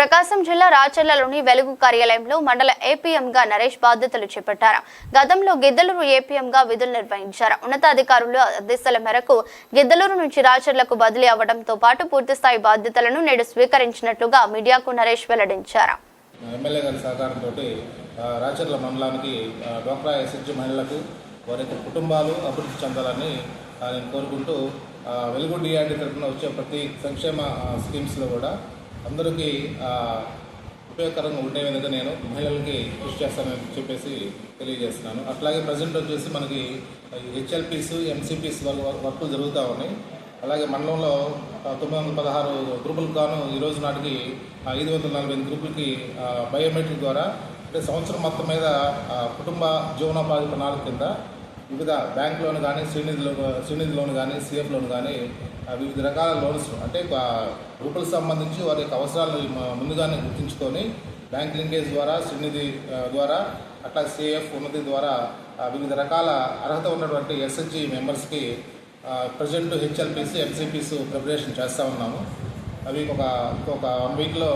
ప్రకాశం జిల్లా రాచర్లలోని వెలుగు కార్యాలయంలో మండల ఏపీఎంగా నరేష్ బాధ్యతలు చేపట్టారు. గతంలో గిద్దలూరు ఏపీఎంగా విధులు నిర్వహించారు. ఉన్నతాధికారుల ఆదేశాల మేరకు గిద్దలూరు నుంచి రాచర్లకు బదిలీ అవ్వడంతో పాటు పూర్తిస్థాయి బాధ్యతలను నేడు స్వీకరించినట్లుగా మీడియాకు నరేష్ వెల్లడించారు. ఎమ్మెల్యే గారి సహకారంతో రాచర్ల మండలానికి డోక్రా ఎస్హెచ్ మహిళలకు వారి యొక్క కుటుంబాలు అభివృద్ధి చెందాలని నేను కోరుకుంటూ వెలుగు డిఆర్డీ తరఫున వచ్చే ప్రతి సంక్షేమ స్కీమ్స్లో కూడా అందరికీ ఉపయోగకరంగా ఉండే విధంగా నేను మహిళలకి కృషి చేస్తానని చెప్పేసి తెలియజేస్తున్నాను. అట్లాగే ప్రజెంట్ వచ్చేసి మనకి హెచ్ఎల్పీస్ ఎంసీపీస్ వర్కులు జరుగుతూ ఉన్నాయి. అలాగే మండలంలో తొమ్మిది వందల పదహారు గ్రూపులకు గాను ఈరోజు నాటికి ఐదు వందల నలభై ఎనిమిది గ్రూపులకి బయోమెట్రిక్ ద్వారా అంటే సంవత్సరం మొత్తం మీద కుటుంబ జీవనోపాధి ప్రణాళిక కింద వివిధ బ్యాంక్ లోన్ కానీ శ్రీనిధి లోన్ శ్రీనిధి లోన్ కానీ సిఎఫ్ లోన్ కానీ వివిధ రకాల లోన్స్ అంటే గ్రూపులకు సంబంధించి వారి యొక్క అవసరాలు ముందుగానే గుర్తుంచుకొని బ్యాంక్ లింకేజ్ ద్వారా శ్రీనిధి ద్వారా అట్లా సిఎఫ్ ఉన్నతి ద్వారా వివిధ రకాల అర్హత ఉన్నటువంటి ఎస్హెచ్జి మెంబర్స్కి ప్రజెంట్ హెచ్ఎల్పిసి ఎంసీపీస్ ప్రిపరేషన్ చేస్తూ ఉన్నాము. అవి ఒక ఇంకొక వన్ వీక్లో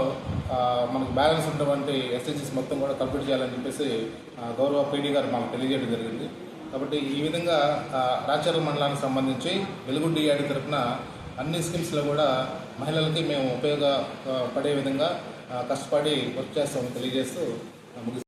మనకు బ్యాలెన్స్ ఉన్నటువంటి ఎస్హెచ్ఎస్ మొత్తం కూడా కంప్లీట్ చేయాలని చెప్పేసి గౌరవ పీడీ గారు మనకు తెలియజేయడం జరిగింది. కాబట్టి ఈ విధంగా రాచర్ల మండలానికి సంబంధించి వెలుగుడ్డి డిఆర్డి తరఫున అన్ని స్కీమ్స్లో కూడా మహిళలకి మేము ఉపయోగపడే విధంగా కష్టపడి వర్క్ చేస్తామని తెలియజేస్తూ ఆ,